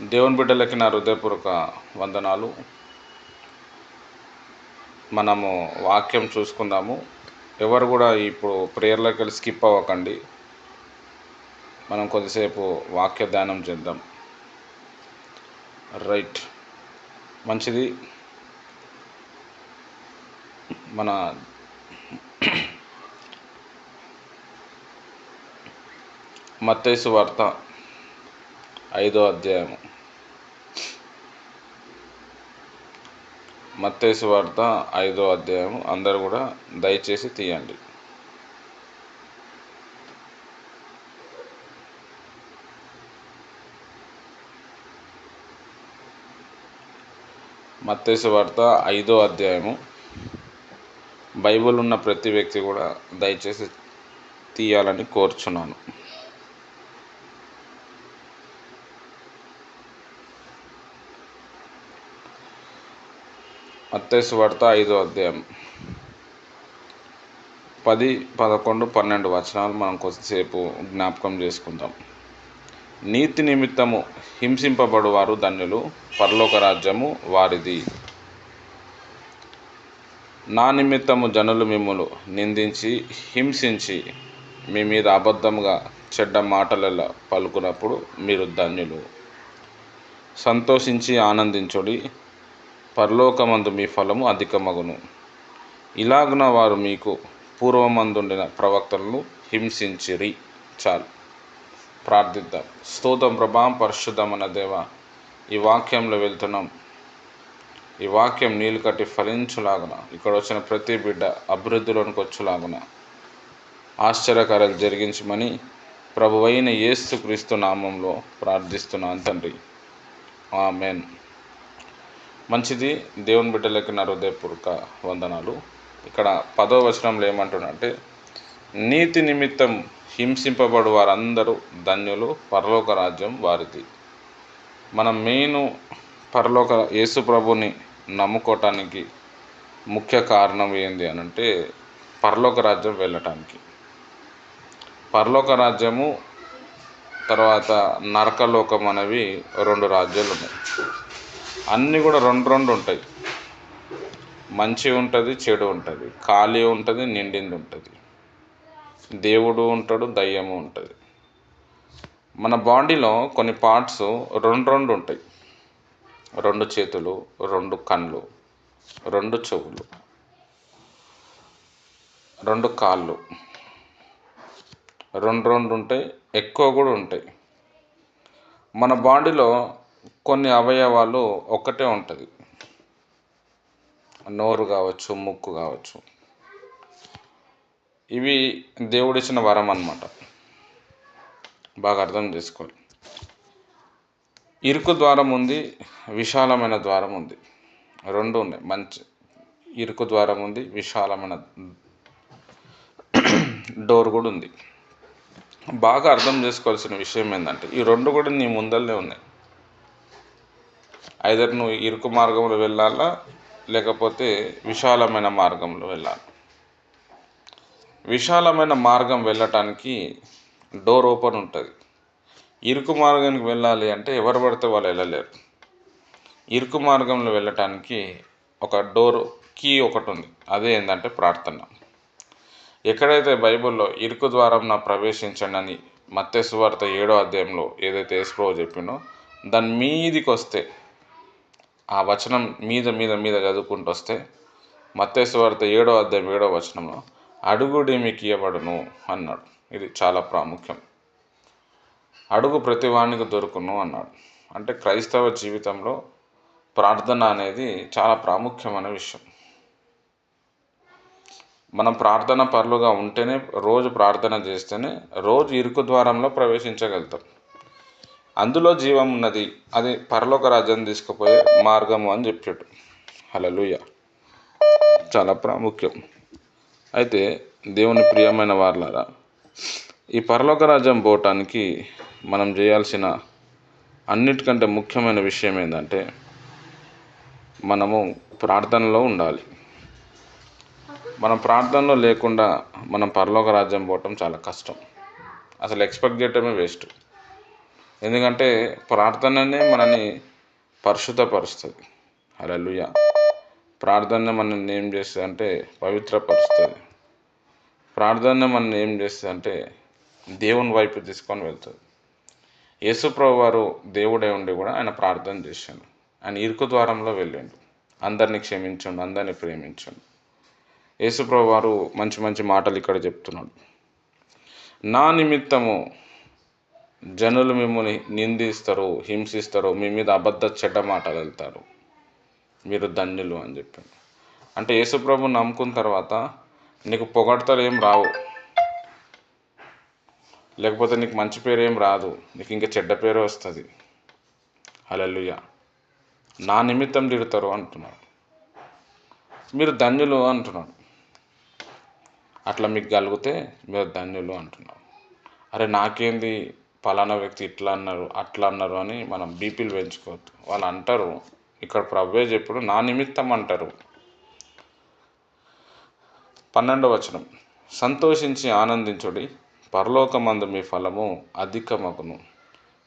దేవుని బిడ్డలకి నా హృదయపూర్వక వందనాలు. మనము వాక్యం చూసుకుందాము. ఎవరు కూడా ఇప్పుడు ప్రేయర్లోకి వెళ్ళి స్కిప్ అవ్వకండి. మనం కొద్దిసేపు వాక్య ధ్యానం చేద్దాం. రైట్. మంచిది. మన మత్తైసు వార్త ఐదో అధ్యాయము. మత్తేసు వార్త ఐదో అధ్యాయం అందరు కూడా దయచేసి తీయండి. మత్తేసు వార్త ఐదో అధ్యాయము. బైబిల్ ఉన్న ప్రతి వ్యక్తి కూడా దయచేసి తీయాలని కోరుచున్నాను. మత్తైసు వార్త ఐదో అధ్యాయం. పది పదకొండు పన్నెండు వచనాలు మనం కొద్దిసేపు జ్ఞాపకం చేసుకుందాం. నీతి నిమిత్తము హింసింపబడువారు ధన్యులు పరలోక రాజ్యము వారిది. నా నిమిత్తము జనులు మిమ్మలు నిందించి హింసించి మీ మీద అబద్ధముగా చెడ్డ మాటలలో పలుకున్నప్పుడు మీరు ధన్యులు. సంతోషించి ఆనందించుడి పరలోకమందు మీ ఫలము అధికమగును. ఇలాగున వారు మీకు పూర్వమందుండిన ప్రవక్తలను హింసించిరి. చాలు. ప్రార్థిద్దాం. స్తోతం ప్రభాం పరిశుద్ధమన దేవ ఈ వాక్యంలో వెళ్తున్నాం. ఈ వాక్యం నీళ్ళు కట్టి ఫలించులాగున ఇక్కడ వచ్చిన ప్రతి బిడ్డ అభివృద్ధిలోనికి వచ్చులాగున ఆశ్చర్యకార్యాలు జరిగించమని ప్రభువైన యేసు క్రీస్తు నామంలో ప్రార్థిస్తున్నాను తండ్రి. ఆమెన్. మంచిది. దేవుని బిడ్డలకి నా హృదయపూర్వక వందనాలు. ఇక్కడ పదో వచనంలో ఏమంటున్నంటే నీతి నిమిత్తం హింసింపబడు వారందరూ ధన్యులు పరలోక రాజ్యం వారిది. మనం మెయిన్ పరలోక యేసు ప్రభుని నమ్ముకోవటానికి ముఖ్య కారణం ఏంది అని అంటే పరలోక రాజ్యం వెళ్ళటానికి. పరలోక రాజ్యము తర్వాత నరకలోకం అనేవి రెండు రాజ్యాలు ఉన్నాయి అన్నీ కూడా రెండు రెండు ఉంటాయి. మంచి ఉంటుంది చెడు ఉంటుంది. ఖాళీ ఉంటుంది నిండింది ఉంటుంది. దేవుడు ఉంటాడు దయ్యము ఉంటుంది. మన బాడీలో కొన్ని పార్ట్స్ రెండు రెండు ఉంటాయి. రెండు చేతులు రెండు కళ్ళు రెండు చెవులు రెండు కాళ్ళు. రెండు రెండు ఉంటాయి ఎక్కువ కూడా ఉంటాయి. మన బాడీలో కొన్ని అవయవాలు ఒక్కటే ఉంటుంది. నోరు కావచ్చు ముక్కు కావచ్చు. ఇవి దేవుడిచ్చిన వరం అనమాట బాగా అర్థం చేసుకోవాలి. ఇరుకు ద్వారం ఉంది విశాలమైన ద్వారం ఉంది. రెండు ఉన్నాయి మంచి ఇరుకు ద్వారం ఉంది విశాలమైన డోర్ కూడా ఉంది. బాగా అర్థం చేసుకోవాల్సిన విషయం ఏంటంటే ఈ రెండు కూడా నీ ముందరనే ఉన్నాయి. ఐదర్ నువ్వు ఇరుకు మార్గంలో వెళ్ళాలా? లేకపోతే విశాలమైన మార్గంలో వెళ్ళాలి? విశాలమైన మార్గం వెళ్ళటానికి డోర్ ఓపెన్ ఉంటుంది. ఇరుకు మార్గానికి వెళ్ళాలి అంటే ఎవరు పడితే వాళ్ళు వెళ్ళలేరు. ఇరుకు మార్గంలో వెళ్ళటానికి ఒక డోర్ కీ ఒకటి ఉంది. అదే ఏంటంటే ప్రార్థన. ఎక్కడైతే బైబిల్లో ఇరుకు ద్వారం నా ప్రవేశించండి అని మత్స్సు ఏడో అధ్యాయంలో ఏదైతే యేసుప్రభు చెప్పిండో దాని మీదికి వస్తే ఆ వచనం మీద మీద మీద చదువుకుంటూ వస్తే మత్తేసు వార్త ఏడో అధ్యాయం ఏడో వచనంలో అడుగుడి మీకు ఇవ్వబడును అన్నాడు. ఇది చాలా ప్రాముఖ్యం. అడుగు ప్రతివానికి దొరుకును అన్నాడు. అంటే క్రైస్తవ జీవితంలో ప్రార్థన అనేది చాలా ప్రాముఖ్యమైన విషయం. మనం ప్రార్థన పరులుగా ఉంటేనే రోజు ప్రార్థన చేస్తేనే రోజు ఇరుకు ద్వారంలో ప్రవేశించగలుగుతాం. అందులో జీవం ఉన్నది అది పరలోక రాజ్యాన్ని తీసుకుపోయే మార్గము అని చెప్పాడు హలలుయ చాలా ప్రాముఖ్యం. అయితే దేవుని ప్రియమైన వార్లారా ఈ పరలోక రాజ్యం పోవటానికి మనం చేయాల్సిన అన్నిటికంటే ముఖ్యమైన విషయం ఏంటంటే మనము ప్రార్థనలో ఉండాలి. మనం ప్రార్థనలో లేకుండా మనం పరలోక రాజ్యం పోవటం చాలా కష్టం. అసలు ఎక్స్పెక్ట్ చేయటమే వేస్ట్. ఎందుకంటే ప్రార్థననే మనని పరిశుద్ధపరుస్తుంది. హల్లెలూయా. ప్రార్థన మనల్ని ఏం చేస్తుంది అంటే పవిత్రపరుస్తుంది. ప్రార్థన మనల్ని ఏం చేస్తుంది అంటే దేవుని వైపు తీసుకొని వెళ్తుంది. యేసుప్రభు వారు దేవుడే ఉండి కూడా ఆయన ప్రార్థన చేశాను ఆయన ఇరుకు ద్వారంలో వెళ్ళాడు. అందరిని క్షమించండు అందరిని ప్రేమించండు. యేసుప్రభు వారు మంచి మంచి మాటలు ఇక్కడ చెప్తున్నాడు. నా నిమిత్తము జనులు మిమ్మల్ని నిందిస్తారు హింసిస్తారు మీ మీద అబద్ధ చెడ్డ మాటలు వెళ్తారు. మీరు ధన్యులు అని చెప్పాను అంటే యేసుప్రభు నమ్ముకున్న తర్వాత నీకు పొగడతలు ఏం రావు. లేకపోతే నీకు మంచి పేరు ఏం రాదు. నీకు ఇంకా చెడ్డ పేరు వస్తుంది. హలలుయ నా నిమిత్తం తిడతారు అంటున్నాడు. మీరు ధన్యులు అంటున్నాడు. అట్లా మీకు కలిగితే మీరు ధన్యులు అంటున్నాడు. అరే నాకేంది? పలానా వ్యక్తి ఇట్లా అన్నారు అట్లా అన్నారు అని మనం బీపీలు పెంచుకోవద్దు. వాళ్ళు అంటారు ఇక్కడ ప్రవ్వే చెప్పుడు నా నిమిత్తం అంటారు. పన్నెండవ వచనం. సంతోషించి ఆనందించుడి పరలోకమందు మీ ఫలము అధికమగును.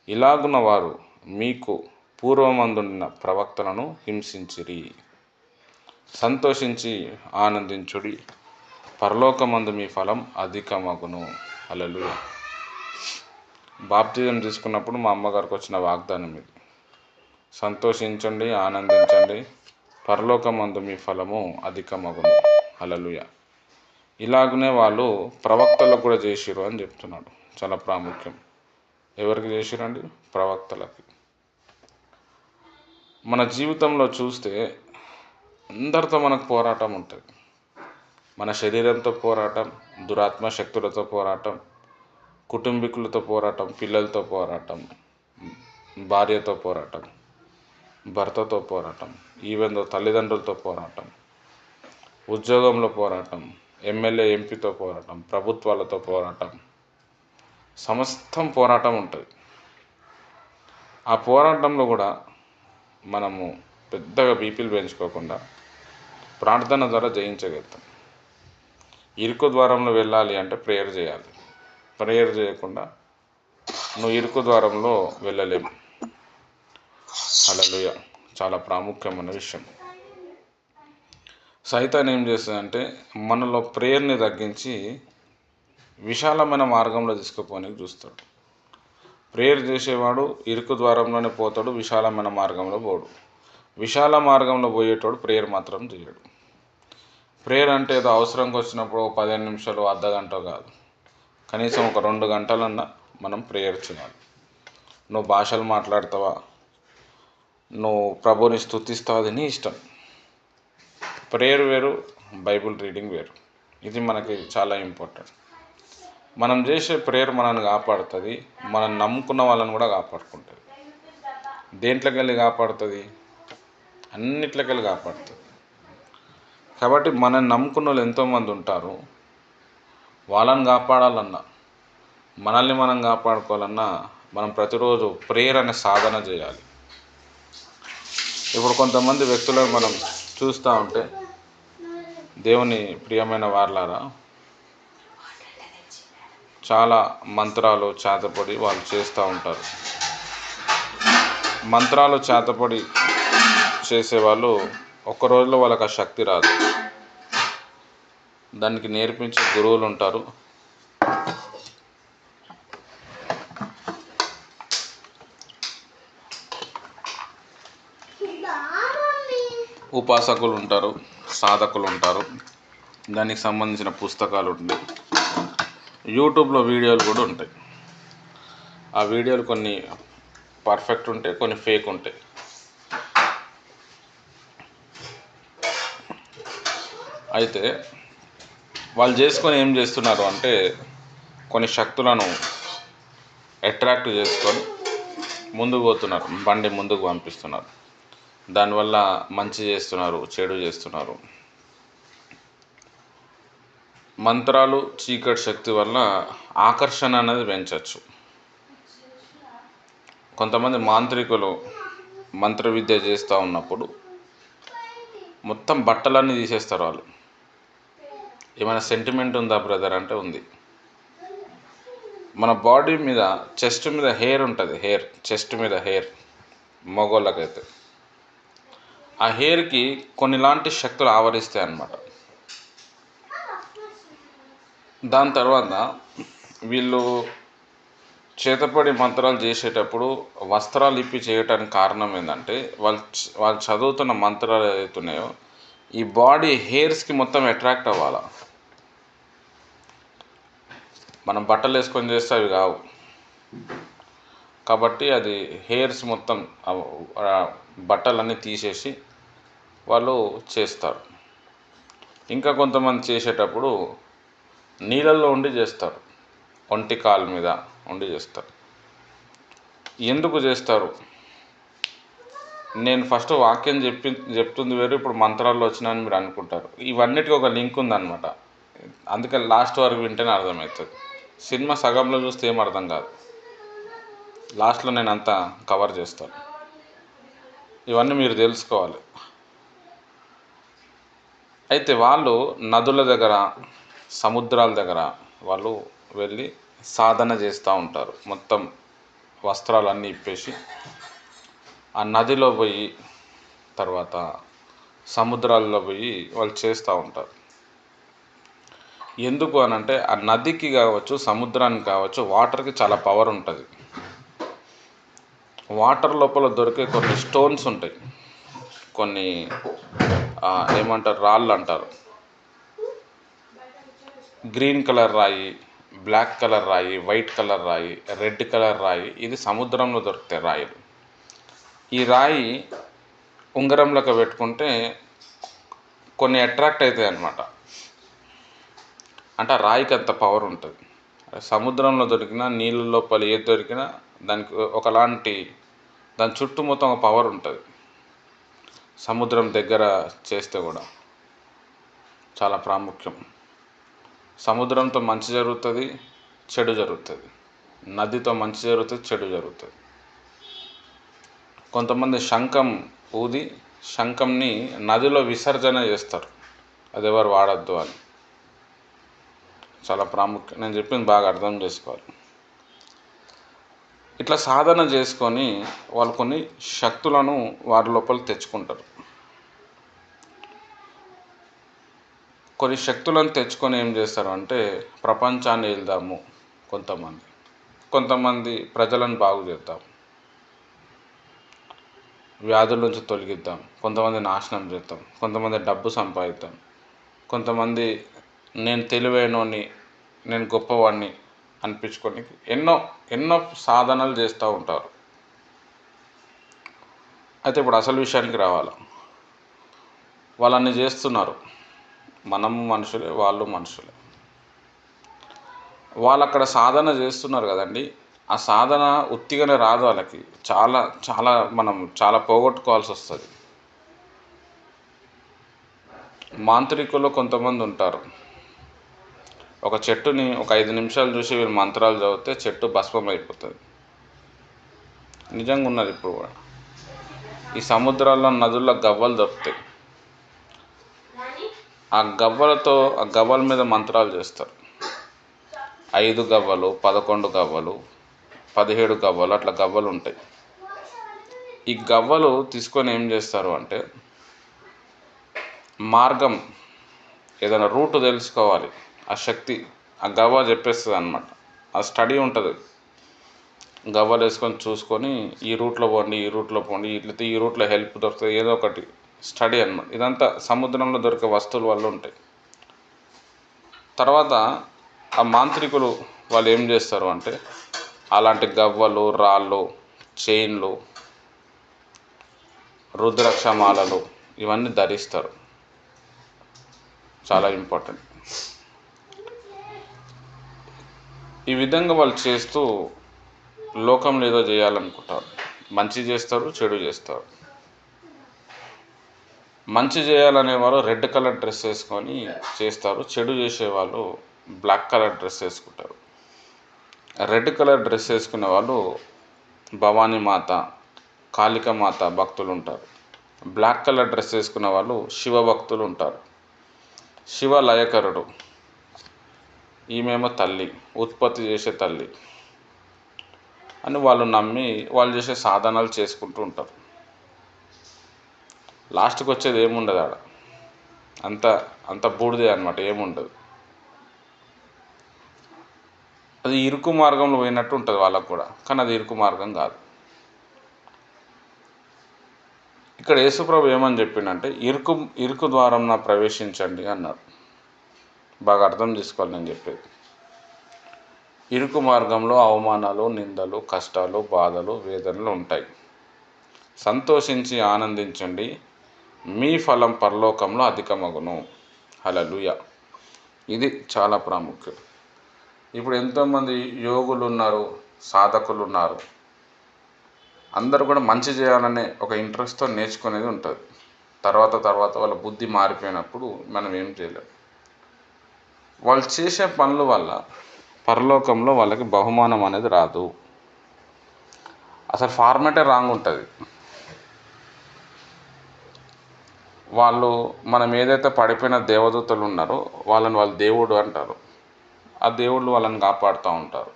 ఇలాగున వారు మీకు పూర్వమందున్న ప్రవక్తలను హింసించిరి. సంతోషించి ఆనందించుడి పరలోకమందు మీ ఫలం అధికమగును. అలలు బాప్తిజం తీసుకున్నప్పుడు మా అమ్మగారికి వచ్చిన వాగ్దానం ఇది. సంతోషించండి ఆనందించండి. పరలోకమందు మీ ఫలము అధికమగును. అలలుయ ఇలాగనే వాళ్ళు ప్రవక్తలకు కూడా చేసిరు అని చెప్తున్నాడు. చాలా ప్రాముఖ్యం. ఎవరికి చేసిరండి? ప్రవక్తలకి. మన జీవితంలో చూస్తే అందరితో మనకు పోరాటం ఉంటుంది. మన శరీరంతో పోరాటం దురాత్మ శక్తులతో పోరాటం కుటుంబీకులతో పోరాటం పిల్లలతో పోరాటం భార్యతో పోరాటం భర్తతో పోరాటం ఈవెన్ తల్లిదండ్రులతో పోరాటం ఉద్యోగంలో పోరాటం ఎమ్మెల్యే ఎంపీతో పోరాటం ప్రభుత్వాలతో పోరాటం. సమస్తం పోరాటం ఉంటుంది. ఆ పోరాటంలో కూడా మనము పెద్దగా బీపీలు పెంచుకోకుండా ప్రార్థన ద్వారా జయించగలుగుతాం. ఇరుకు ద్వారంలో వెళ్ళాలి అంటే ప్రేయర్ చేయాలి. ప్రేయర్ చేయకుండా నువ్వు ఇరుకు ద్వారంలో వెళ్ళలేము హల్లెలూయా. చాలా ప్రాముఖ్యమైన విషయం. సైతాన్ ఏం చేస్తుందంటే మనలో ప్రేయర్ని తగ్గించి విశాలమైన మార్గంలో తీసుకుపోనికి చూస్తాడు. ప్రేయర్ చేసేవాడు ఇరుకు ద్వారంలోనే పోతాడు విశాలమైన మార్గంలో పోడు. విశాల మార్గంలో పోయేటోడు ప్రేయర్ మాత్రం చేయడు. ప్రేయర్ అంటే ఏదో అవసరంకి వచ్చినప్పుడు పదిహేను నిమిషాలు అర్ధ గంట కాదు. కనీసం ఒక రెండు గంటలన్నా మనం ప్రేయర్ చేయాలి. నువ్వు భాషలు మాట్లాడతావా? నువ్వు ప్రభుని స్థుతిస్తావు అది నీ ఇష్టం. ప్రేయర్ వేరు బైబుల్ రీడింగ్ వేరు. ఇది మనకి చాలా ఇంపార్టెంట్ మనం చేసే ప్రేయర్ మనల్ని కాపాడుతుంది మనం నమ్ముకున్న వాళ్ళని కూడా కాపాడుకుంటుంది. దేంట్లోకి వెళ్ళి కాపాడుతుంది? అన్నిట్లోకి వెళ్ళి కాపాడుతుంది. కాబట్టి మనం నమ్ముకున్న వాళ్ళు ఎంతోమంది ఉంటారు. వాళ్ళని కాపాడాలన్నా మనల్ని మనం కాపాడుకోవాలన్నా మనం ప్రతిరోజు ప్రేయర్ అనే సాధన చేయాలి. ఇప్పుడు కొంతమంది వ్యక్తులను మనం చూస్తూ ఉంటే దేవుని ప్రియమైన వార్లారా చాలా మంత్రాలు చేతపడి వాళ్ళు చేస్తూ ఉంటారు. మంత్రాలు చేతపడి చేసేవాళ్ళు ఒక్క రోజులో వాళ్ళకి ఆ శక్తి రాదు. దానికి నేర్పించే గురువులు ఉంటారు. ఉపాసకులు ఉంటారు సాధకులు ఉంటారు. దానికి సంబంధించిన పుస్తకాలు ఉంటాయి. యూట్యూబ్లో వీడియోలు కూడా ఉంటాయి. ఆ వీడియోలు కొన్ని పర్ఫెక్ట్ ఉంటాయి కొన్ని ఫేక్ ఉంటాయి. అయితే వాళ్ళు చేసుకొని ఏం చేస్తున్నారు అంటే కొన్ని శక్తులను అట్రాక్ట్ చేసుకొని ముందుకు పోతున్నారు. బండి ముందుకు పంపిస్తున్నారు. దానివల్ల మంచి చేస్తున్నారు చెడు చేస్తున్నారు. మంత్రాలు చీకటి శక్తి వల్ల ఆకర్షణ అనేది పెంచవచ్చు కొంతమంది మాంత్రికులు మంత్ర విద్య చేస్తూ ఉన్నప్పుడు మొత్తం బట్టలన్నీ తీసేస్తారు వాళ్ళు. ఏమైనా సెంటిమెంట్ ఉందా బ్రదర్ అంటే ఉంది. మన బాడీ మీద చెస్ట్ మీద హెయిర్ ఉంటుంది హెయిర్ చెస్ట్ మీద హెయిర్ మగోళ్ళకైతే. ఆ హెయిర్కి కొన్ని లాంటి శక్తులు ఆవరిస్తాయి అన్నమాట. దాని తర్వాత వీళ్ళు చేతపడి మంత్రాలు చేసేటప్పుడు వస్త్రాలు ఇప్పి చేయటానికి కారణం ఏంటంటే వాళ్ళు వాళ్ళు చదువుతున్న మంత్రాలు ఏవైతున్నాయో ఈ బాడీ హెయిర్స్కి మొత్తం అట్రాక్ట్ అవ్వాలా. మనం బట్టలు వేసుకొని చేస్తే అవి కావు. కాబట్టి అది హెయిర్స్ మొత్తం బట్టలన్నీ తీసేసి వాళ్ళు చేస్తారు. ఇంకా కొంతమంది చేసేటప్పుడు నీళ్ళల్లో ఉండి చేస్తారు. ఒంటి కాలు మీద ఉండి చేస్తారు. ఎందుకు చేస్తారు? నేను ఫస్ట్ వాక్యం చెప్పి చెప్తుంది వేరు ఇప్పుడు మంత్రాల్లో వచ్చినా అని మీరు అనుకుంటారు. ఇవన్నిటికీ ఒక లింక్ ఉందన్నమాట. అందుకని లాస్ట్ వరకు వింటేనే అర్థమవుతుంది. సినిమా సగంలో చూస్తే ఏం అర్థం కాదు. లాస్ట్లో నేను అంతా కవర్ చేస్తాను. ఇవన్నీ మీరు తెలుసుకోవాలి. అయితే వాళ్ళు నదుల దగ్గర సముద్రాల దగ్గర వాళ్ళు వెళ్ళి సాధన చేస్తూ ఉంటారు. మొత్తం వస్త్రాలన్నీ ఇప్పేసి ఆ నదిలో పోయి తర్వాత సముద్రాల్లో పోయి వాళ్ళు చేస్తూ ఉంటారు. ఎందుకు అని అంటే ఆ నదికి కావచ్చు సముద్రానికి కావచ్చు వాటర్కి చాలా పవర్ ఉంటుంది. వాటర్ లోపల దొరికే కొన్ని స్టోన్స్ ఉంటాయి. కొన్ని ఏమంటారు రాళ్ళు అంటారు. గ్రీన్ కలర్ రాయి బ్లాక్ కలర్ రాయి వైట్ కలర్ రాయి రెడ్ కలర్ రాయి ఇది సముద్రంలో దొరుకుతాయి రాయిలు. ఈ రాయి ఉంగరంలోకి పెట్టుకుంటే కొన్ని అట్రాక్ట్ అవుతాయి అన్నమాట. అంటే ఆ రాయికి అంత పవర్ ఉంటుంది. సముద్రంలో దొరికిన నీళ్ళ లోపల ఏది దొరికినా దానికి ఒకలాంటి దాని చుట్టూ మొత్తం ఒక పవర్ ఉంటుంది. సముద్రం దగ్గర చేస్తే కూడా చాలా ప్రాముఖ్యం. సముద్రంతో మంచి జరుగుతుంది చెడు జరుగుతుంది. నదితో మంచి జరుగుతుంది చెడు జరుగుతుంది. కొంతమంది శంఖం ఊది శంఖంని నదిలో విసర్జన చేస్తారు. అది ఎవరు వాడద్దు అని. చాలా ప్రాముఖ్యం నేను చెప్పింది బాగా అర్థం చేసుకోవాలి. ఇట్లా సాధన చేసుకొని వాళ్ళు కొన్ని శక్తులను వారి లోపల తెచ్చుకుంటారు. కొన్ని శక్తులను తెచ్చుకొని ఏం చేస్తారు అంటే ప్రపంచాన్ని వెళ్దాము కొంతమంది. కొంతమంది ప్రజలను బాగు చేద్దాం. వ్యాధుల నుంచి తొలగిద్దాం. కొంతమంది నాశనం చేద్దాం. కొంతమంది డబ్బు సంపాదిద్దాం. కొంతమంది నేను తెలివైనోని నేను గొప్పవాడిని అనిపించుకొని ఎన్నో ఎన్నో సాధనలు చేస్తూ ఉంటారు. అయితే ఇప్పుడు అసలు విషయానికి రావాలి? వాళ్ళన్ని చేస్తున్నారు. మనము మనుషులే వాళ్ళు మనుషులే. వాళ్ళు అక్కడ సాధన చేస్తున్నారు కదండి. ఆ సాధన ఉత్తిగానే రాదు వాళ్ళకి. చాలా చాలా మనం చాలా పోగొట్టుకోవాల్సి వస్తుంది. మాంత్రికులు కొంతమంది ఉంటారు. ఒక చెట్టుని ఒక ఐదు నిమిషాలు చూసి వీళ్ళు మంత్రాలు చదివితే చెట్టు భస్మం అయిపోతుంది. నిజంగా ఉన్నది ఇప్పుడు కూడా. ఈ సముద్రాల్లో నదుల్లో గవ్వలు దొరుకుతాయి. ఆ గవ్వలతో ఆ గవ్వల మీద మంత్రాలు చేస్తారు. ఐదు గవ్వలు పదకొండు గవ్వలు పదిహేడు గవ్వలు అట్లా గవ్వలు ఉంటాయి. ఈ గవ్వలు తీసుకొని ఏం చేస్తారు అంటే మార్గం ఏదైనా రూట్ తెలుసుకోవాలి. శక్తి ఆ గవ్వ చెప్పేస్తుంది అనమాట ఆ స్టడీ ఉంటుంది. గవ్వలు వేసుకొని చూసుకొని ఈ రూట్లో పోండి ఈ రూట్లో పోండి ఇట్లయితే ఈ రూట్లో హెల్ప్ దొరుకుతుంది ఏదో ఒకటి స్టడీ అనమాట ఇదంతా సముద్రంలో దొరికే వస్తువుల వల్ల ఉంటాయి. తర్వాత ఆ మాంత్రికులు వాళ్ళు ఏం చేస్తారు అంటే అలాంటి గవ్వలు రాళ్ళు చైన్లు రుద్రాక్షమాలలు ఇవన్నీ ధరిస్తారు. చాలా ఇంపార్టెంట్. ఈ విధంగా వాళ్ళు చేస్తూ లోకంలో ఏదో చేయాలనుకుంటారు. మంచి చేస్తారు చెడు చేస్తారు. మంచి చేయాలనే వాళ్ళు రెడ్ కలర్ డ్రెస్ వేసుకొని చేస్తారు. చెడు చేసేవాళ్ళు బ్లాక్ కలర్ డ్రెస్ వేసుకుంటారు. రెడ్ కలర్ డ్రెస్ వేసుకునే వాళ్ళు భవానీ మాత కాళిక మాత భక్తులు ఉంటారు. బ్లాక్ కలర్ డ్రెస్ వేసుకున్న వాళ్ళు శివ భక్తులు ఉంటారు. శివ లయకరుడు. ఈమెమో తల్లి ఉత్పత్తి చేసే తల్లి అని వాళ్ళు నమ్మి వాళ్ళు చేసే సాధనాలు చేసుకుంటూ ఉంటారు. లాస్ట్కి వచ్చేది ఏముండదు ఆడ. అంత అంత బూడిదే అనమాట ఏముండదు. అది ఇరుకు మార్గంలో పోయినట్టు ఉంటుంది వాళ్ళకు కూడా కానీ అది ఇరుకు మార్గం కాదు. ఇక్కడ యేసుప్రభు ఏమని చెప్పిండంటే ఇరుకు ఇరుకు ద్వారం నా ప్రవేశించండి అన్నాడు బాగా అర్థం చేసుకోవాలి నేను చెప్పేది. ఇరుకు మార్గంలో అవమానాలు నిందలు కష్టాలు బాధలు వేదనలు ఉంటాయి. సంతోషించి ఆనందించండి. మీ ఫలం పరలోకంలో అధికమగును. హలలుయ ఇది చాలా ప్రాముఖ్యం. ఇప్పుడు ఎంతోమంది యోగులు ఉన్నారు సాధకులు ఉన్నారు అందరూ కూడా మంచి చేయాలనే ఒక ఇంట్రెస్ట్తో నేర్చుకునేది ఉంటుంది. తర్వాత తర్వాత వాళ్ళ బుద్ధి మారిపోయినప్పుడు మనం ఏం చేయలేం. వాళ్ళు చేసే పనుల వల్ల పరలోకంలో వాళ్ళకి బహుమానం అనేది రాదు. అసలు ఫార్మాటే రాంగ్ ఉంటుంది. వాళ్ళు మనం ఏదైతే పడిపోయిన దేవదూతలు ఉన్నారో వాళ్ళని వాళ్ళు దేవుడు అంటారు. ఆ దేవుళ్ళు వాళ్ళని కాపాడుతూ ఉంటారు.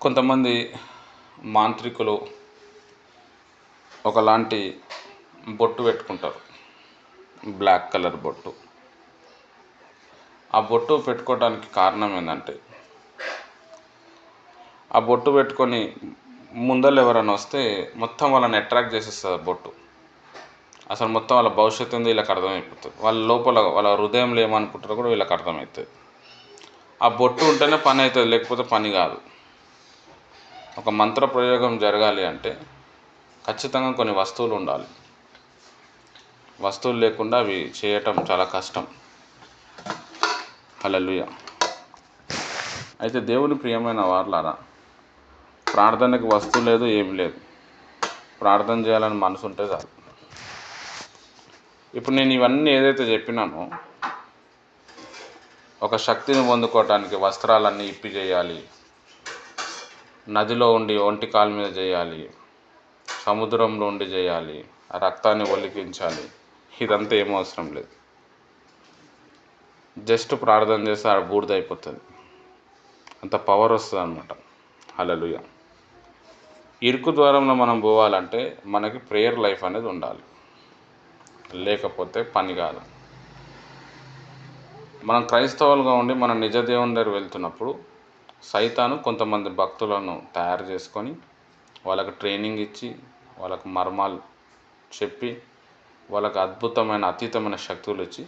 కొంతమంది మాంత్రికులు ఒకలాంటి బొట్టు పెట్టుకుంటారు. బ్లాక్ కలర్ బొట్టు. ఆ బొట్టు పెట్టుకోవడానికి కారణం ఏంటంటే ఆ బొట్టు పెట్టుకొని ముందర ఎవరైనా వస్తే మొత్తం వాళ్ళని అట్రాక్ట్ చేసేస్తుంది ఆ బొట్టు. అసలు మొత్తం వాళ్ళ భవిష్యత్తు ఉంది వీళ్ళకి అర్థమైపోతుంది. వాళ్ళ లోపల వాళ్ళ హృదయంలో ఏమనుకుంటారో కూడా వీళ్ళకి అర్థమవుతుంది ఆ బొట్టు ఉంటేనే పని అవుతుంది లేకపోతే పని కాదు. ఒక మంత్ర ప్రయోగం జరగాలి అంటే ఖచ్చితంగా కొన్ని వస్తువులు ఉండాలి. వస్తువులు లేకుండా అవి చేయటం చాలా కష్టం. అలలుయ అయితే దేవుని ప్రియమైన వార్లారా ప్రార్థనకి వస్తువు లేదు ఏమి లేదు. ప్రార్థన చేయాలని మనసు ఉంటే చాలు. ఇప్పుడు నేను ఇవన్నీ ఏదైతే చెప్పినానో ఒక శక్తిని పొందుకోవటానికి వస్త్రాలన్నీ ఇప్పి చేయాలి. నదిలో ఉండి ఒంటి కాలు మీద చేయాలి. సముద్రంలో ఉండి చేయాలి. రక్తాన్ని ఒలికించాలి. ఇదంతా ఏం అవసరం లేదు. జస్ట్ ప్రార్థన చేస్తే ఆడ బూడిద అయిపోతుంది. అంత పవర్ వస్తుంది అనమాట హలలుయ ఇరుకు ద్వారంలో మనం పోవాలంటే మనకి ప్రేయర్ లైఫ్ అనేది ఉండాలి. లేకపోతే పని కాదు. మనం క్రైస్తవులుగా ఉండి మన నిజ దేవుని దగ్గర వెళ్తున్నప్పుడు సైతాను కొంతమంది భక్తులను తయారు చేసుకొని వాళ్ళకి ట్రైనింగ్ ఇచ్చి వాళ్ళకు మర్మాలు చెప్పి వాళ్ళకు అద్భుతమైన అతీతమైన శక్తులు ఇచ్చి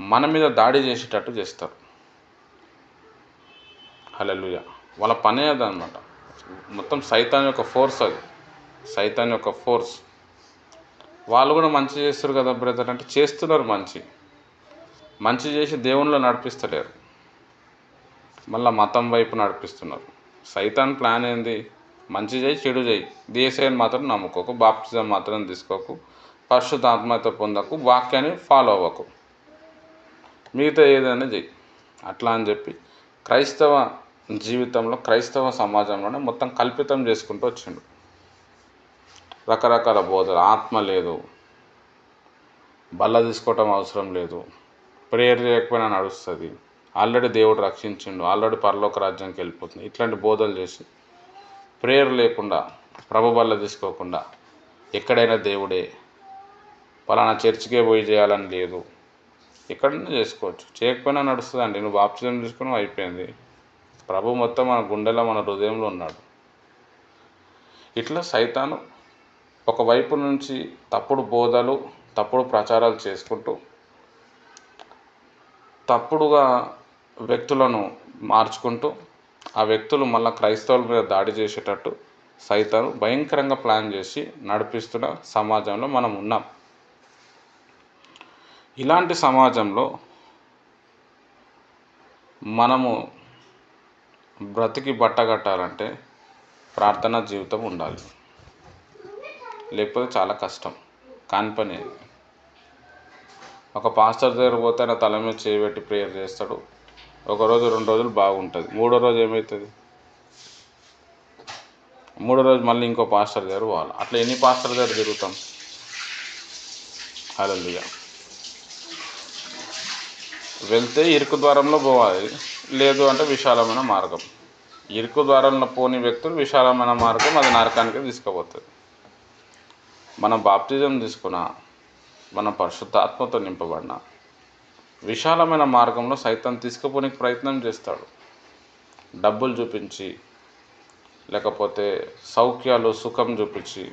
మన మీద దాడి చేసేటట్టు చేస్తారు. హలలుయ వాళ్ళ పనే అదనమాట మొత్తం సైతాన్ యొక్క ఫోర్స్ అది. సైతాన్ యొక్క ఫోర్స్. వాళ్ళు కూడా మంచి చేస్తారు కదా బ్రదర్ అంటే చేస్తున్నారు మంచి. మంచి చేసి దేవునిలో నడిపిస్తలేరు. మళ్ళీ మతం వైపు నడిపిస్తున్నారు. సైతాన్ ప్లాన్ ఏంది? మంచి చేయి చెడు చేయి. దేశాన్ని మాత్రం నమ్ముకోకు బాప్టిజం మాత్రం తీసుకోకు పరిశుద్ధాత్మత పొందకు వాక్యాన్ని ఫాలో అవ్వకు. మిగతా ఏదైనా చెయ్యి. అట్లా అని చెప్పి క్రైస్తవ జీవితంలో క్రైస్తవ సమాజంలోనే మొత్తం కల్పితం చేసుకుంటూ వచ్చిండు. రకరకాల బోధలు ఆత్మ లేదు బల్ల తీసుకోవటం అవసరం లేదు ప్రేయర్ చేయకపోయినా నడుస్తుంది ఆల్రెడీ దేవుడు రక్షించిండు ఆల్రెడీ పరలోక రాజ్యానికి వెళ్ళిపోతుంది ఇట్లాంటి బోధలు చేసి ప్రేయర్ లేకుండా ప్రభు బల్ల తీసుకోకుండా ఎక్కడైనా దేవుడే పలానా చర్చికే పోయి చేయాలని లేదు ఎక్కడైనా చేసుకోవచ్చు. చేయకపోయినా నడుస్తుందండి. నువ్వు బాప్తిజం తీసుకుని అయిపోయింది. ప్రభు మొత్తం మన గుండెలో మన హృదయంలో ఉన్నాడు. ఇట్లా సైతాను ఒకవైపు నుంచి తప్పుడు బోధలు తప్పుడు ప్రచారాలు చేసుకుంటూ తప్పుడుగా వ్యక్తులను మార్చుకుంటూ ఆ వ్యక్తులు మళ్ళీ క్రైస్తవుల మీద దాడి చేసేటట్టు సైతాను భయంకరంగా ప్లాన్ చేసి నడిపిస్తున్న సమాజంలో మనం ఉన్నాం. ఇలాంటి సమాజంలో మనము బ్రతికి బట్ట కట్టాలంటే ప్రార్థనా జీవితం ఉండాలి. లేకపోతే చాలా కష్టం. కాని పని. ఒక పాస్టర్ దగ్గర పోతే ఆయన తల మీద చేయబెట్టి ప్రేయర్ చేస్తాడు. ఒక రోజు రెండు రోజులు బాగుంటుంది. మూడో రోజు ఏమవుతుంది మూడో రోజు మళ్ళీ ఇంకో పాస్టర్ దగ్గర పోవాలి. అట్లా ఎన్ని పాస్టర్ దగ్గర తిరుగుతాం? హలో వెళ్తే ఇరుకు ద్వారంలో పోవాలి. లేదు అంటే విశాలమైన మార్గం. ఇరుకు ద్వారంలో పోని వ్యక్తులు విశాలమైన మార్గం అది నరకానికి తీసుకుపోతుంది మనం బాప్తిజం తీసుకున్న మన పరిశుద్ధాత్మతో నింపబడిన విశాలమైన మార్గంలో సైతం తీసుకుపోనికి ప్రయత్నం చేస్తాడు. డబ్బులు చూపించి లేకపోతే సౌఖ్యాలు సుఖం చూపించి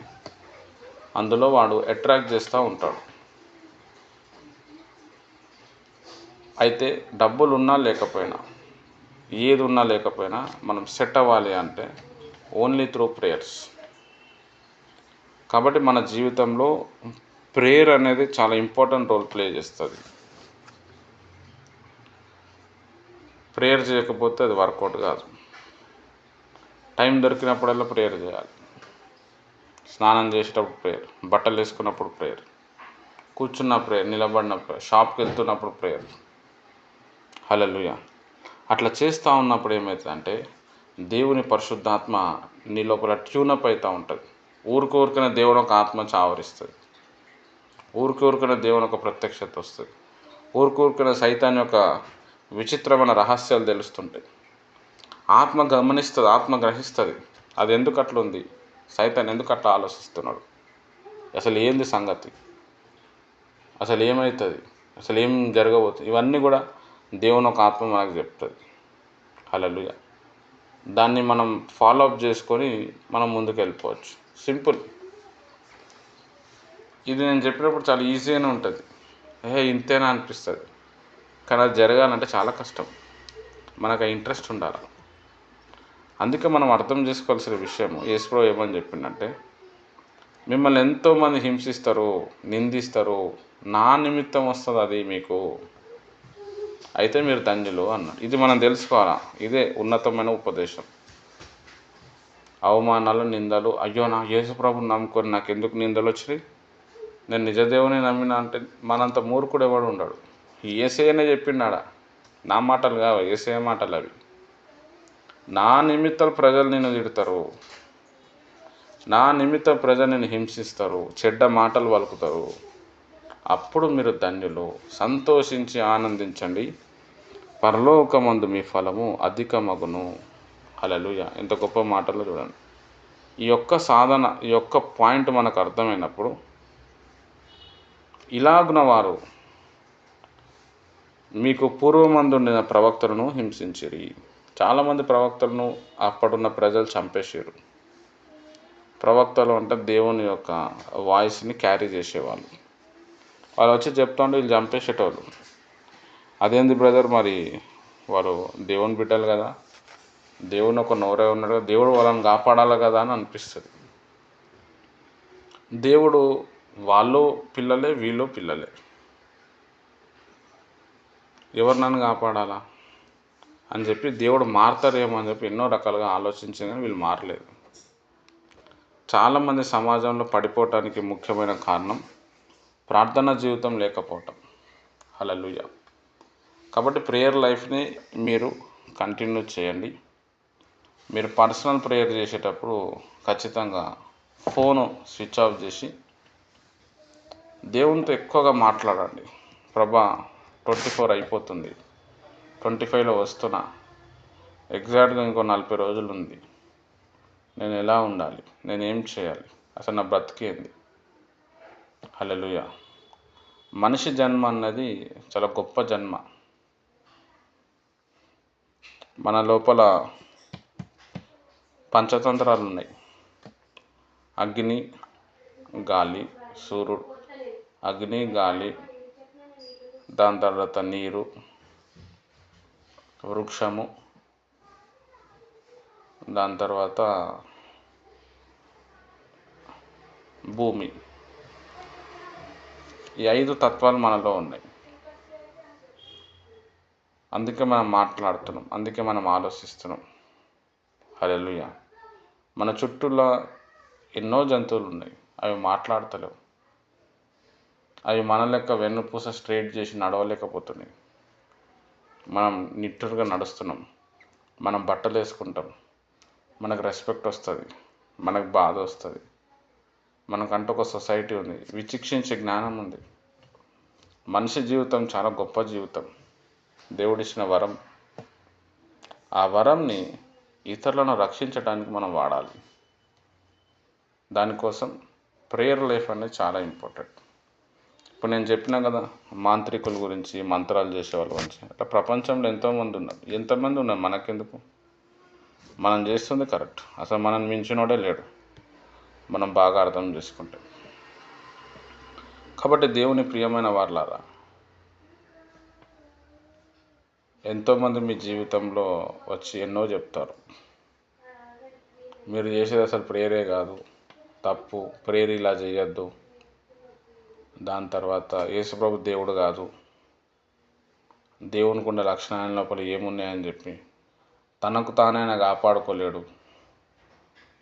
అందులో వాడు అట్రాక్ట్ చేస్తూ ఉంటాడు. అయితే డబ్బులు ఉన్నా లేకపోయినా ఏది ఉన్నా లేకపోయినా మనం సెట్ అవ్వాలి అంటే ఓన్లీ త్రూ ప్రేయర్స్ కాబట్టి మన జీవితంలో ప్రేయర్ అనేది చాలా ఇంపార్టెంట్ రోల్ ప్లే చేస్తుంది. ప్రేయర్ చేయకపోతే అది వర్కౌట్ కాదు. టైం దొరికినప్పుడల్లా ప్రేయర్ చేయాలి. స్నానం చేసేటప్పుడు ప్రేయర్ బట్టలు వేసుకున్నప్పుడు ప్రేయర్ కూర్చున్న ప్రేయర్ నిలబడిన ప్రేయర్ షాప్కి వెళ్తున్నప్పుడు ప్రేయర్ హలలుయ అట్లా చేస్తూ ఉన్నప్పుడు ఏమవుతుందంటే దేవుని పరిశుద్ధాత్మ నీ లోపల ట్యూనప్ అవుతూ ఉంటుంది. ఊరికూరికన దేవుని ఒక ఆత్మ చావరిస్తుంది. ఊరికూరికన దేవుని ఒక ప్రత్యక్షత వస్తుంది. ఊరికూరికన సైతాన్ని యొక్క విచిత్రమైన రహస్యాలు తెలుస్తుంటాయి. ఆత్మ గమనిస్తుంది ఆత్మ గ్రహిస్తుంది. అది ఎందుకు అట్లా ఉంది? సైతాన్ ఎందుకు అట్లా ఆలోచిస్తున్నాడు? అసలు ఏంది సంగతి? అసలు ఏమవుతుంది అసలు ఏం జరగబోతుంది? ఇవన్నీ కూడా దేవుని ఒక ఆత్మ మనకు చెప్తుంది. హలలుయ దాన్ని మనం ఫాలో అప్ చేసుకొని మనం ముందుకు వెళ్ళిపోవచ్చు. సింపుల్. ఇది నేను చెప్పినప్పుడు చాలా ఈజీగానే ఉంటుంది. ఏ ఇంతేనా అనిపిస్తుంది. కానీ అది జరగాలంటే చాలా కష్టం. మనకు ఆ ఇంట్రెస్ట్ ఉండాలి. అందుకే మనం అర్థం చేసుకోవాల్సిన విషయం యేసుప్రభు ఏమని చెప్పిందంటే మిమ్మల్ని ఎంతోమంది హింసిస్తారు నిందిస్తారు నా నిమిత్తం వస్తుంది అది మీకు. అయితే మీరు ధన్యులు అన్నాడు ఇది మనం తెలుసుకోవాలా? ఇదే ఉన్నతమైన ఉపదేశం. అవమానాలు నిందలు అయ్యో నా యేసుప్రభుని నమ్ముకొని నాకు ఎందుకు నిందలు వచ్చినాయి? నేను నిజదేవుని నమ్మిన అంటే మనంత మూర్ఖుడు ఎవడు ఉండడు. ఏసయ్యనే చెప్పిండాడ? నా మాటలు కావు? ఏసే మాటలు అవి. నా నిమిత్తం ప్రజలు నిన్ను తిడతారు. నా నిమిత్తం ప్రజలు నిన్ను హింసిస్తారు. చెడ్డ మాటలు పలుకుతారు. అప్పుడు మీరు ధన్యులు. సంతోషించి ఆనందించండి. పరలోకమందు మీ ఫలము అధికమగును. అలలుయ ఎంత గొప్ప మాటలు చూడండి. ఈ యొక్క సాధన ఈ యొక్క పాయింట్ మనకు అర్థమైనప్పుడు ఇలాగున వారు మీకు పూర్వమందుండిన ప్రవక్తలను హింసించిరి. చాలామంది ప్రవక్తలను అప్పుడున్న ప్రజలు చంపేసారు ప్రవక్తలు అంటే దేవుని యొక్క వాయిస్ని క్యారీ చేసేవాళ్ళు. వాళ్ళు వచ్చి చెప్తుంటే వీళ్ళు చంపేసేటోళ్ళు. అదేంది బ్రదర్ మరి? వారు దేవుని బిడ్డలు కదా. దేవుని ఒక నోరే ఉన్నాడు కదా, దేవుడు వాళ్ళని కాపాడాలి కదా అని అనిపిస్తుంది. దేవుడు వాళ్ళు పిల్లలే వీళ్ళు పిల్లలే. ఎవరు నన్ను కాపాడాలా? అని చెప్పి దేవుడు మారతారేమో అని చెప్పి ఎన్నో రకాలుగా ఆలోచించింది కానీ వీళ్ళు మారలేదు. చాలామంది సమాజంలో పడిపోవటానికి ముఖ్యమైన కారణం ప్రార్థన జీవితం లేకపోవటం. హల్లెలూయ. కాబట్టి ప్రేయర్ లైఫ్ని మీరు కంటిన్యూ చేయండి. మీరు పర్సనల్ ప్రేయర్ చేసేటప్పుడు ఖచ్చితంగా ఫోను స్విచ్ ఆఫ్ చేసి దేవునితో ఎక్కువగా మాట్లాడండి. ప్రభా ట్వంటీ ఫోర్ అయిపోతుంది. ట్వంటీ ఫైవ్లో వస్తున్నా. ఎగ్జాక్ట్గా ఇంకో నలభై రోజులు ఉంది. నేను ఎలా ఉండాలి? నేను ఏం చేయాలి? అసలు నా బ్రతికేంది? హలలుయ మనిషి జన్మ అన్నది చాలా గొప్ప జన్మ. మన లోపల పంచతంత్రాలు ఉన్నాయి. అగ్ని గాలి సూర్యుడు. అగ్ని గాలి దాని తర్వాత నీరు వృక్షము దాని తర్వాత భూమి. ఈ ఐదు తత్వాలు మనలో ఉన్నాయి. అందుకే మనం మాట్లాడుతున్నాం. అందుకే మనం ఆలోచిస్తున్నాం. హల్లెలూయా. మన చుట్టూలో ఎన్నో జంతువులు ఉన్నాయి. అవి మాట్లాడతలేవు. అవి మన లెక్క వెన్నుపూస స్ట్రేట్ చేసి నడవలేకపోతున్నాయి. మనం నిట్టూరుగా నడుస్తున్నాం. మనం బట్టలు వేసుకుంటాం మనకు రెస్పెక్ట్ వస్తుంది. మనకు బాధ వస్తుంది. మనకంటూ ఒక సొసైటీ ఉంది. విచిక్షించే జ్ఞానం ఉంది. మనిషి జీవితం చాలా గొప్ప జీవితం. దేవుడిచ్చిన వరం. ఆ వరంని ఇతరులను రక్షించడానికి మనం వాడాలి. దానికోసం ప్రేయర్ లైఫ్ అనేది చాలా ఇంపార్టెంట్ ఇప్పుడు నేను చెప్పినా కదా మాంత్రికుల గురించి మంత్రాలు చేసే వాళ్ళ గురించి. అట్లా ప్రపంచంలో ఎంతోమంది ఉన్నారు. ఎంతమంది ఉన్నారు? మనకెందుకు? మనం చేస్తుంది కరెక్ట్ అసలు మనం మించినోడే లేడు. మనం బాగా అర్థం చేసుకుంటే. కాబట్టి దేవుని ప్రియమైన వారులారా ఎంతోమంది మీ జీవితంలో వచ్చి ఎన్నో చెప్తారు. మీరు చేసేది అసలు ప్రేయరే కాదు తప్పు ప్రేయర్ ఇలా చేయొద్దు. దాని తర్వాత యేసుప్రభు దేవుడు కాదు. దేవునికి ఉన్న లక్షణాల లోపల ఏమున్నాయని చెప్పి తనకు తానైనా కాపాడుకోలేడు.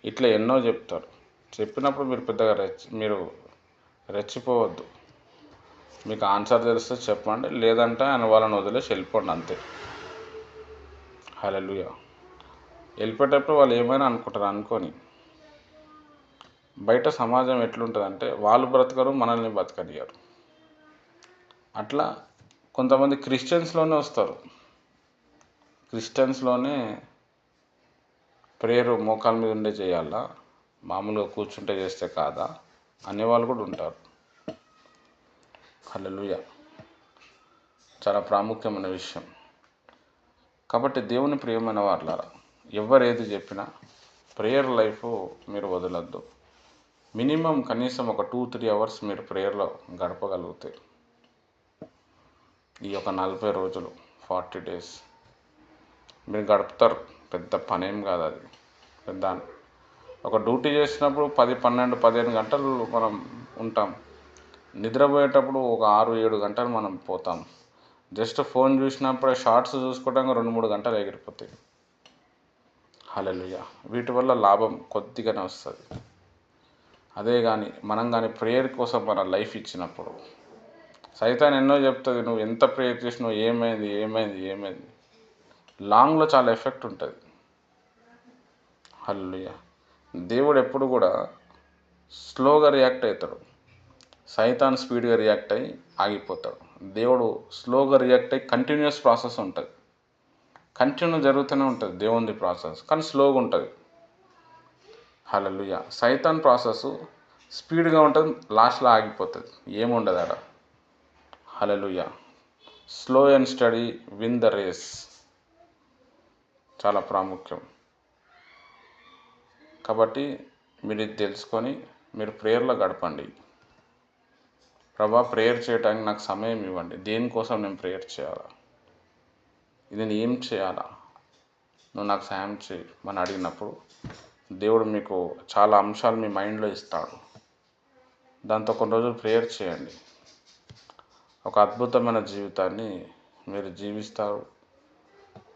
ఇట్లా ఎన్నో చెప్తారు. చెప్పినప్పుడు మీరు పెద్దగా రెచ్చి మీరు రెచ్చిపోవద్దు. మీకు ఆన్సర్ తెలిస్తే చెప్పండి లేదంటే ఆయన వాళ్ళని వదిలేసి వెళ్ళిపోండి అంతే. హల్లెలూయా. వెళ్ళిపోయేటప్పుడు వాళ్ళు ఏమైనా అనుకుంటారు అనుకొని. బయట సమాజం ఎట్లుంటుందంటే వాళ్ళు బ్రతకరు మనల్ని బతకనియరు అట్లా కొంతమంది క్రిస్టియన్స్లోనే వస్తారు. క్రిస్టియన్స్లోనే ప్రేయరు మోకాల మీద ఉండే చేయాలా? మామూలుగా కూర్చుంటే చేస్తే కాదా? అనేవాళ్ళు కూడా ఉంటారు. హల్లెలూయా. చాలా ప్రాముఖ్యమైన విషయం. కాబట్టి దేవుని ప్రియమైన వాళ్ళారా ఎవరు ఏది చెప్పినా ప్రేయర్ లైఫ్ మీరు వదలద్దు. మినిమం కనీసం ఒక టూ త్రీ అవర్స్ మీరు ప్రేయర్లో గడపగలిగితే ఈ యొక్క నలభై రోజులు ఫార్టీ డేస్ మీరు గడుపుతారు. పెద్ద పనేం కాదు అది. పెద్ద ఒక డ్యూటీ చేసినప్పుడు పది పన్నెండు పదిహేను గంటలు మనం ఉంటాం. నిద్రపోయేటప్పుడు ఒక ఆరు ఏడు గంటలు మనం పోతాం. జస్ట్ ఫోన్ చూసినప్పుడే షార్ట్స్ చూసుకోవడానికి రెండు మూడు గంటలు ఎగిరిపోతాయి. హల్లెలూయ. వీటి వల్ల లాభం కొద్దిగానే వస్తుంది. అదే కానీ మనం కానీ ప్రేయర్ కోసం మన లైఫ్ ఇచ్చినప్పుడు. సైతాన్ ఎన్నో చెప్తుంది నువ్వు ఎంత ప్రేయర్ చేసినావు ఏమైంది ఏమైంది ఏమైంది? లాంగ్లో చాలా ఎఫెక్ట్ ఉంటుంది. హల్లుయా దేవుడు ఎప్పుడు కూడా స్లోగా రియాక్ట్ అవుతాడు సైతాన్ స్పీడ్గా రియాక్ట్ అయ్యి ఆగిపోతాడు. దేవుడు స్లోగా రియాక్ట్ అయ్యి కంటిన్యూస్ ప్రాసెస్ ఉంటుంది. కంటిన్యూ జరుగుతూనే ఉంటుంది దేవుని ప్రాసెస్ కానీ స్లోగా ఉంటుంది. హలలుయ సైతాన్ ప్రాసెస్ స్పీడ్గా ఉంటుంది లాస్ట్లో ఆగిపోతుంది. ఏముండదు ఆడ. Hallelujah slow and steady win the race. చాలా ప్రాముఖ్యం. కాబట్టి మీరు ఇది తెలుసుకొని మీరు ప్రేయర్లో గడపండి. ప్రభా ప్రేయర్ చేయడానికి నాకు సమయం ఇవ్వండి. దేనికోసం నేను ప్రేయర్ చేయాలా? ఇది నేను ఏం చేయాలా? నువ్వు నాకు సాయం చేయి అని అడిగినప్పుడు దేవుడు మీకు చాలా అంశాలు మీ మైండ్లో ఇస్తాడు. దాంతో కొన్ని రోజులు ప్రేయర్ చేయండి. ఒక అద్భుతమైన జీవితాన్ని మీరు జీవిస్తారు.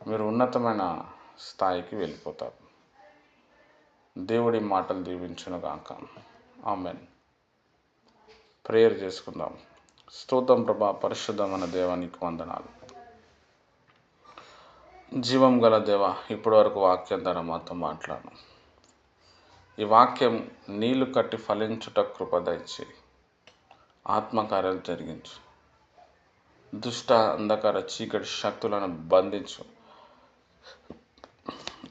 మీరు ఉన్నతమైన స్థాయికి వెళ్ళిపోతారు. దేవుడి మాటలు దీవించును గాక. ఆమెన్. ప్రేయర్ చేసుకుందాం. స్తోత్రం ప్రభా పరిశుద్ధమైన దేవానికి వందనాలు. జీవం గల దేవ ఇప్పటి వరకు వాక్యం ద్వారా మాతో మాట్లాడు. ఈ వాక్యం నీళ్ళు కట్టి ఫలించుట కృప దయచి. ఆత్మకార్యాలు జరిగించు. దుష్ట అంధకార చీకటి శక్తులను బంధించు.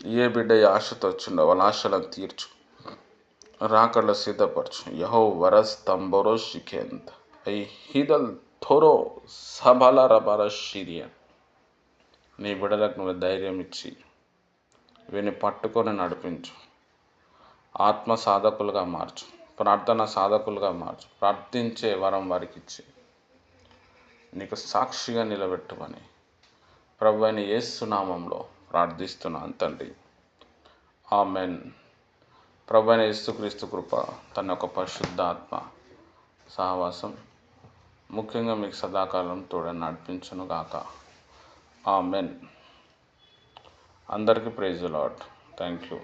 ఏ బిడ్డ ఈ ఆశతో వచ్చిండో వాళ్ళ ఆశలను తీర్చు. రాకడలో సిద్ధపరచు. యహో వరస్ తంబరో షిఖేంత్ ఐ హిదల్ థోరో సబల రబర షిరియన్ నీ బిడ్డలకు నువ్వు ధైర్యం ఇచ్చి వీని పట్టుకొని నడిపించు. ఆత్మ సాధకులుగా మార్చు. ప్రార్థన సాధకులుగా మార్చు. ప్రార్థించే వరం వారికి ఇచ్చి నీకు సాక్షిగా నిలబెట్టుమని ప్రభు అయిన ఏసునామంలో ప్రార్థిస్తున్నాను తండ్రి. ఆమెన్. ప్రభైన యేసుక్రీస్తు కృప తన యొక్క పరిశుద్ధాత్మ సహవాసం ముఖ్యంగా మీకు సదాకాలం తోడ నడిపించును గాక. ఆమెన్. అందరికీ ప్రైజ్ లాట్ థ్యాంక్ యూ